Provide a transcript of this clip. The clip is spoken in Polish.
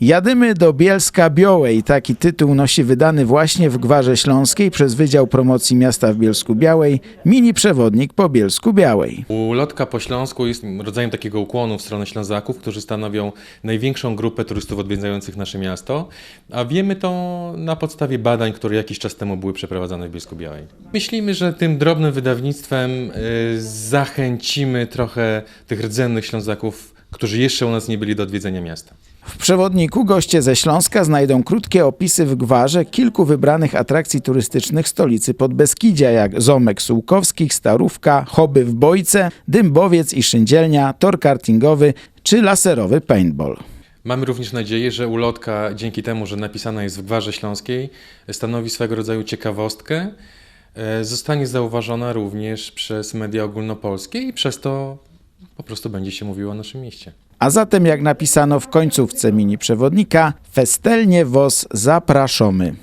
Jadymy do Bielska Białej. Taki tytuł nosi wydany właśnie w Gwarze Śląskiej przez Wydział Promocji Miasta w Bielsku Białej mini przewodnik po Bielsku Białej. Ulotka po Śląsku jest rodzajem takiego ukłonu w stronę Ślązaków, którzy stanowią największą grupę turystów odwiedzających nasze miasto, a wiemy to na podstawie badań, które jakiś czas temu były przeprowadzane w Bielsku Białej. Myślimy, że tym drobnym wydawnictwem y, zachęcimy trochę tych rdzennych Ślązaków, którzy jeszcze u nas nie byli do odwiedzenia miasta. W przewodniku goście ze Śląska znajdą krótkie opisy w Gwarze kilku wybranych atrakcji turystycznych stolicy Podbeskidzia, jak Zomek Sułkowskich, Starówka, Choby w Bojce, Dymbowiec i Szyndzielnia, tor kartingowy czy laserowy paintball. Mamy również nadzieję, że ulotka dzięki temu, że napisana jest w Gwarze Śląskiej, stanowi swego rodzaju ciekawostkę, e, zostanie zauważona również przez media ogólnopolskie i przez to po prostu będzie się mówiło o naszym mieście. A zatem, jak napisano w końcówce mini przewodnika, festelnie was zapraszamy.